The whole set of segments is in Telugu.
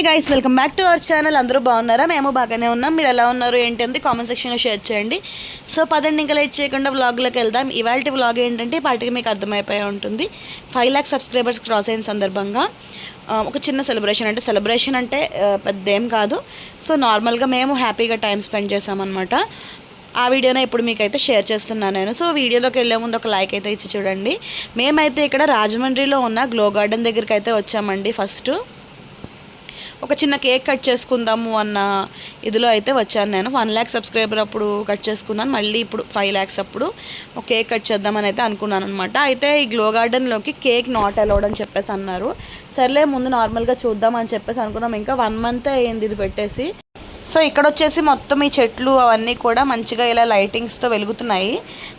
Hi guys welcome back to our channel అందరూ బాగున్నారా? మేము బాగానే ఉన్నాం. మీరు ఎలా ఉన్నారు? ఏంటి అంది కామెంట్ సెక్షన్లో షేర్ చేయండి. సో పదండి ఇంకా లేట్ చేయకుండా వ్లాగ్లోకి వెళ్దాం. ఇవాళ వ్లాగ్ ఏంటంటే పార్టీకి మీకు అర్థమైపోయి ఉంటుంది. ఫైవ్ ల్యాక్ సబ్స్క్రైబర్స్ క్రాస్ అయిన సందర్భంగా. ఒక చిన్న సెలబ్రేషన్ అంటే సెలబ్రేషన్ అంటే ఆ, పెద్ద ఏం కాదు సో నార్మల్గా మేము హ్యాపీగా టైం స్పెండ్ చేసామన్నమాట ఆ వీడియోనే ఇప్పుడు మీకైతే షేర్ చేస్తున్నాను నేను. సో వీడియోలోకి వెళ్ళే ముందు ఒక లైక్ అయితే ఇచ్చి చూడండి. మేమైతే ఇక్కడ రాజమండ్రిలో ఉన్న గ్లో గార్డెన్ దగ్గరికి అయితే వచ్చామండి ఫస్ట్ ఒక చిన్న కేక్ కట్ చేసుకుందాము అన్న ఇదిలో అయితే వచ్చాను నేను. వన్ ల్యాక్ సబ్స్క్రైబర్ అప్పుడు కట్ చేసుకున్నాను. మళ్ళీ ఇప్పుడు ఫైవ్ ల్యాక్స్ అప్పుడు ఒక కేక్ కట్ చేద్దామని అయితే అనుకున్నాను అనమాట అయితే ఈ గ్లో గార్డెన్లోకి కేక్ నాట్ అలౌడ్ అని చెప్పేసి అన్నారు. సర్లే ముందు నార్మల్గా చూద్దామని చెప్పేసి అనుకున్నాం. ఇంకా వన్ మంత్ అయ్యింది ఇది పెట్టేసి. సో ఇక్కడ వచ్చేసి మొత్తం ఈ చెట్లు అవన్నీ కూడా మంచిగా ఇలా లైటింగ్స్తో వెలుగుతున్నాయి.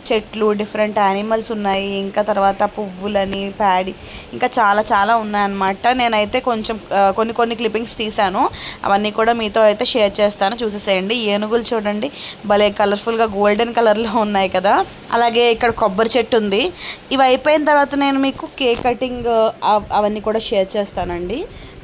చెట్లు డిఫరెంట్ యానిమల్స్ ఉన్నాయి. ఇంకా తర్వాత పువ్వులని ప్యాడి ఇంకా చాలా చాలా ఉన్నాయన్నమాట. నేనైతే కొంచెం కొన్ని కొన్ని క్లిప్పింగ్స్ తీశాను. అవన్నీ కూడా మీతో అయితే షేర్ చేస్తాను. చూసేసేయండి. ఏనుగులు చూడండి. భలే కలర్ఫుల్గా గోల్డెన్ కలర్లో ఉన్నాయి కదా. అలాగే ఇక్కడ కొబ్బరి చెట్టు ఉంది. ఇవి అయిపోయిన తర్వాత నేను మీకు కేక్ కటింగ్ అవన్నీ కూడా షేర్ చేస్తానండి.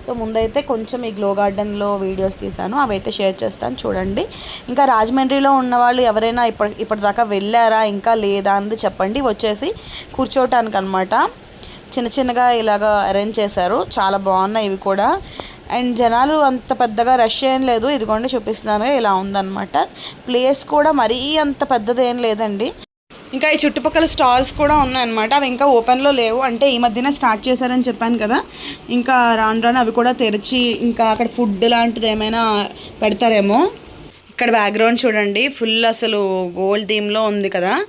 సో ముందైతే కొంచెం ఈ గ్లో గార్డెన్లో వీడియోస్ తీశాను. అవైతే షేర్ చేస్తాను. చూడండి. ఇంకా రాజమండ్రిలో ఉన్న వాళ్ళు ఎవరైనా ఇప్పటి ఇప్పటిదాకా వెళ్ళారా ఇంకా లేదా అనేది చెప్పండి. వచ్చేసి కూర్చోవటానికి అనమాట చిన్న చిన్నగా ఇలాగ అరేంజ్ చేశారు. చాలా బాగున్నాయి ఇవి కూడా. అండ్ జనాలు అంత పెద్దగా రష్ ఏం లేదు. ఇదిగోండి చూపిస్తున్నాను. ఇలా ఉందన్నమాట. ప్లేస్ కూడా మరీ అంత పెద్దది ఏం లేదండి. ఇంకా ఈ చుట్టుపక్కల స్టాల్స్ కూడా ఉన్నాయన్నమాట. అవి ఇంకా ఓపెన్లో లేవు. అంటే ఈ మధ్యనే స్టార్ట్ చేశారని చెప్పాను కదా. ఇంకా రాను రాను అవి కూడా తెరిచి ఇంకా అక్కడ ఫుడ్ లాంటిది ఏమైనా పెడతారేమో. ఇక్కడ బ్యాక్గ్రౌండ్ చూడండి. ఫుల్ అసలు గోల్డ్ థీమ్లో ఉంది కదా.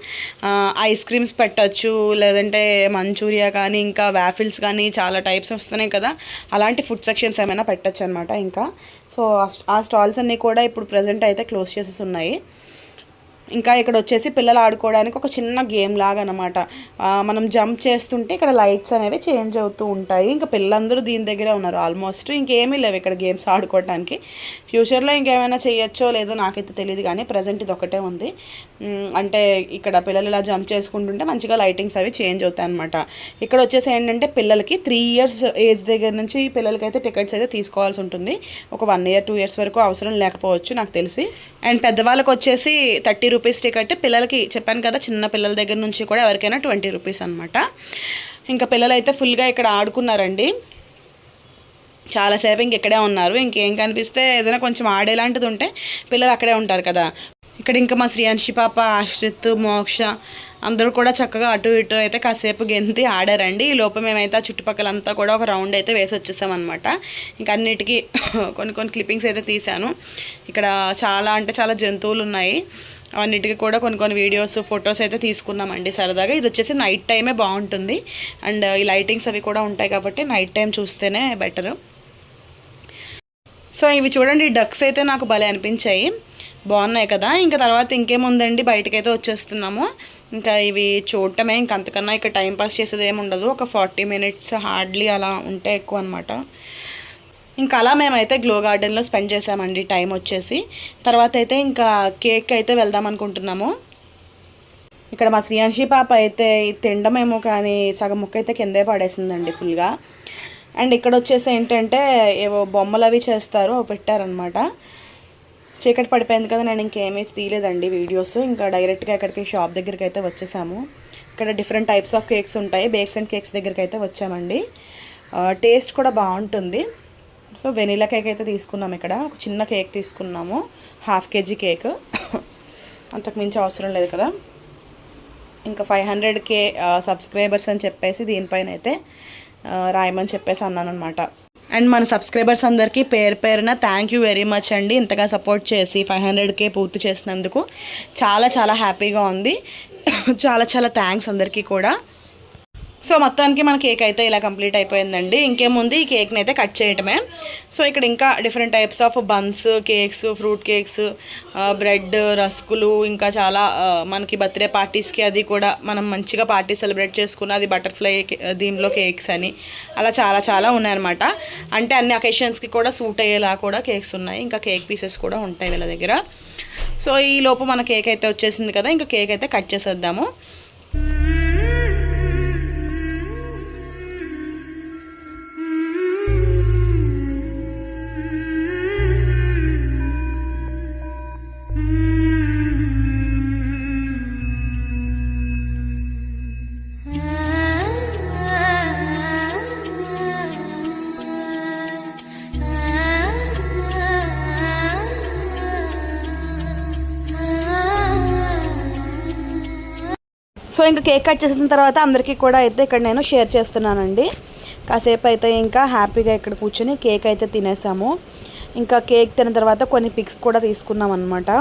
ఐస్ క్రీమ్స్ పెట్టచ్చు లేదంటే మంచూరియా కానీ ఇంకా వ్యాఫిల్స్ కానీ చాలా టైప్స్ వస్తున్నాయి కదా. అలాంటి ఫుడ్ సెక్షన్స్ ఏమైనా పెట్టచ్చు అనమాట ఇంకా. సో ఆ- ఆ స్టాల్స్ అన్నీ కూడా ఇప్పుడు ప్రజెంట్ అయితే క్లోజ్ చేసేసి ఉన్నాయి. ఇంకా ఇక్కడ వచ్చేసి పిల్లలు ఆడుకోవడానికి ఒక చిన్న గేమ్ లాగా అనమాట మనం జంప్ చేస్తుంటే ఇక్కడ లైట్స్ అనేవి చేంజ్ అవుతూ ఉంటాయి. ఇంకా పిల్లలందరూ దీని దగ్గరే ఉన్నారు ఆల్మోస్ట్. ఇంకేమీ లేవు ఇక్కడ గేమ్స్ ఆడుకోవడానికి ఫ్యూచర్లో ఇంకేమైనా చేయొచ్చో లేదో నాకైతే తెలియదు కానీ ప్రజెంట్ ఇది ఒకటే ఉంది. అంటే ఇక్కడ పిల్లలు ఇలా జంప్ చేసుకుంటుంటే మంచిగా లైటింగ్స్ అవి చేంజ్ అవుతాయి అనమాట ఇక్కడ వచ్చేసి ఏంటంటే పిల్లలకి త్రీ ఇయర్స్ ఏజ్ దగ్గర నుంచి పిల్లలకి అయితే టికెట్స్ అయితే తీసుకోవాల్సి ఉంటుంది. ఒక వన్ ఇయర్ టూ ఇయర్స్ వరకు అవసరం లేకపోవచ్చు నాకు తెలిసి. అండ్ పెద్దవాళ్ళకి వచ్చేసి థర్టీ రూపీస్ టికెట్ పిల్లలకి చెప్పాను కదా చిన్న పిల్లల దగ్గర నుంచి కూడా ఎవరికైనా ట్వంటీ రూపీస్ అనమాట ఇంకా పిల్లలు అయితే ఫుల్గా ఇక్కడ ఆడుకున్నారండి. చాలాసేపు ఇంక ఇక్కడే ఉన్నారు. ఇంకేం కనిపిస్తే ఏదైనా కొంచెం ఆడేలాంటిది ఉంటే పిల్లలు అక్కడే ఉంటారు కదా. ఇక్కడ ఇంకా మా శ్రీయాంశి పాప ఆశ్రిత్ మోక్ష అందరూ కూడా చక్కగా అటు ఇటు అయితే కాసేపు గెంతి ఆడారండి. ఈ లోపు మేమైతే ఆ చుట్టుపక్కలంతా కూడా ఒక రౌండ్ అయితే వేసి వచ్చేసామన్నమాట. ఇంకా అన్నిటికీ కొన్ని కొన్ని క్లిప్పింగ్స్ అయితే తీశాను. ఇక్కడ చాలా అంటే చాలా జంతువులు ఉన్నాయి అవన్నిటికీ కూడా కొన్ని కొన్ని వీడియోస్ ఫొటోస్ అయితే తీసుకున్నామండి సరదాగా. ఇది వచ్చేసి నైట్ టైమే బాగుంటుంది. అండ్ ఈ లైటింగ్స్ అవి కూడా ఉంటాయి కాబట్టి నైట్ టైం చూస్తేనే బెటరు. సో ఇవి చూడండి డక్స్ అయితే నాకు భలే అనిపించాయి. బాగున్నాయి కదా. ఇంకా తర్వాత ఇంకేముందండి? బయటకైతే వచ్చేస్తున్నాము. ఇంకా ఇవి చూడటమే ఇంక అంతకన్నా ఇక్కడ టైం పాస్ చేసేది ఏమి ఉండదు. ఒక ఫార్టీ మినిట్స్ హార్డ్లీ అలా ఉంటే ఎక్కువ అనమాట ఇంకా అలా మేమైతే గ్లో గార్డెన్లో స్పెండ్ చేసామండి టైం వచ్చేసి. తర్వాత అయితే ఇంకా కేక్ అయితే వెళ్దాం అనుకుంటున్నాము. ఇక్కడ మా శ్రీయాంశి పాప అయితే తినడమేమో కానీ సగం ముక్క అయితే కిందే పడేసిందండి ఫుల్గా. అండ్ ఇక్కడ వచ్చేసి ఏంటంటే ఏవో బొమ్మలు అవి చేస్తారు అవి పెట్టారనమాట చీకటి పడిపోయింది కదా నేను ఇంకేమీ తీయలేదండి వీడియోస్. ఇంకా డైరెక్ట్గా అక్కడికి షాప్ దగ్గరికి అయితే వచ్చేసాము. ఇక్కడ డిఫరెంట్ టైప్స్ ఆఫ్ కేక్స్ ఉంటాయి. బేక్స్ అండ్ కేక్స్ దగ్గరికి అయితే వచ్చామండి టేస్ట్ కూడా బాగుంటుంది. సో వెనీలా కేక్ అయితే తీసుకున్నాము ఇక్కడ. ఒక చిన్న కేక్ తీసుకున్నాము. Half KG cake. అంతకుమించి అవసరం లేదు కదా. ఇంకా ఫైవ్ హండ్రెడ్ కే సబ్స్క్రైబర్స్ అని చెప్పేసి దీనిపైన అయితే రాయమని చెప్పేసి అన్నాను అనమాట అండ్ మన సబ్స్క్రైబర్స్ అందరికీ పేరు పేరున థ్యాంక్ యూ వెరీ మచ్ అండి. ఇంతగా సపోర్ట్ చేసి ఫైవ్ హండ్రెడ్కే పూర్తి చేసినందుకు. చాలా చాలా హ్యాపీగా ఉంది. చాలా చాలా థ్యాంక్స్ అందరికీ కూడా. సో మొత్తానికి మన కేక్ అయితే ఇలా కంప్లీట్ అయిపోయిందండి. ఇంకేముంది? ఈ కేక్ని అయితే కట్ చేయటమే. సో ఇక్కడ ఇంకా different types of buns cakes fruit cakes bread రస్కులు ఇంకా చాలా మనకి బర్త్డే పార్టీస్కి అది కూడా మనం మంచిగా పార్టీ సెలబ్రేట్ చేసుకున్న అది బటర్ఫ్లై దీనిలో కేక్స్ అని. అలా చాలా చాలా ఉన్నాయన్నమాట. అంటే అన్ని అకేషన్స్కి కూడా సూట్ అయ్యేలా కూడా కేక్స్ ఉన్నాయి. ఇంకా కేక్ పీసెస్ కూడా ఉంటాయి వీళ్ళ దగ్గర. సో ఈ లోపు మన కేక్ అయితే వచ్చేసింది కదా ఇంకా కేక్ అయితే కట్ చేసేద్దాము. సో ఇంకా కేక్ కట్ చేసిన తర్వాత అందరికీ కూడా అయితే ఇక్కడ నేను షేర్ చేస్తున్నానండి. కాసేపు అయితే ఇంకా హ్యాపీగా ఇక్కడ కూర్చొని కేక్ అయితే తినేసాము. ఇంకా కేక్ తిన్న తర్వాత కొన్ని పిక్స్ కూడా తీసుకున్నాం అనమాట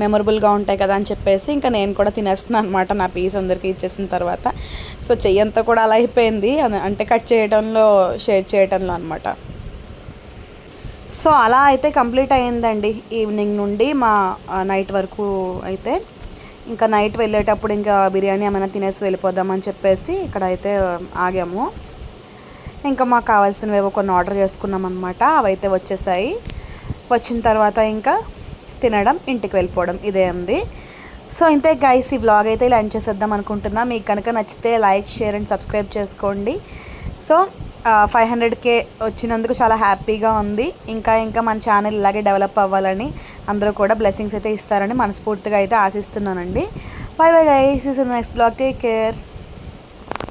మెమొరబుల్గా ఉంటాయి కదా అని చెప్పేసి ఇంకా నేను కూడా తినేస్తున్నాను అనమాట నా పీస్ అందరికీ ఇచ్చేసిన తర్వాత. సో చెయ్యంతా కూడా అలా అయిపోయింది. అంటే కట్ చేయడంలో షేర్ చేయడంలో అనమాట సో అలా అయితే కంప్లీట్ అయ్యిందండి ఈవినింగ్ నుండి మా నైట్ వరకు అయితే. ఇంకా నైట్ వెళ్ళేటప్పుడు ఇంకా బిర్యానీ ఏమైనా తినేసి వెళ్ళిపోదామని చెప్పేసి ఇక్కడ అయితే ఆగాము. ఇంకా మాకు కావాల్సినవి ఏవో కొన్ని ఆర్డర్ చేసుకున్నాం అనమాట అవైతే వచ్చేసాయి. వచ్చిన తర్వాత ఇంకా తినడం ఇంటికి వెళ్ళిపోవడం ఇదే ఉంది సో ఇంతే గైస్ ఈ వ్లాగ్ అయితే ఇలా ఎండ్ చేసేద్దాం అనుకుంటున్నా. మీకు కనుక నచ్చితే లైక్ షేర్ అండ్ సబ్స్క్రైబ్ చేసుకోండి. సో ఫైవ్ హండ్రెడ్కే వచ్చినందుకు చాలా హ్యాపీగా ఉంది. ఇంకా ఇంకా మన ఛానల్ ఇలాగే డెవలప్ అవ్వాలని అందరూ కూడా బ్లెస్సింగ్స్ అయితే ఇస్తారని మనస్ఫూర్తిగా అయితే ఆశిస్తున్నానండి. Bye bye guys is next blog take care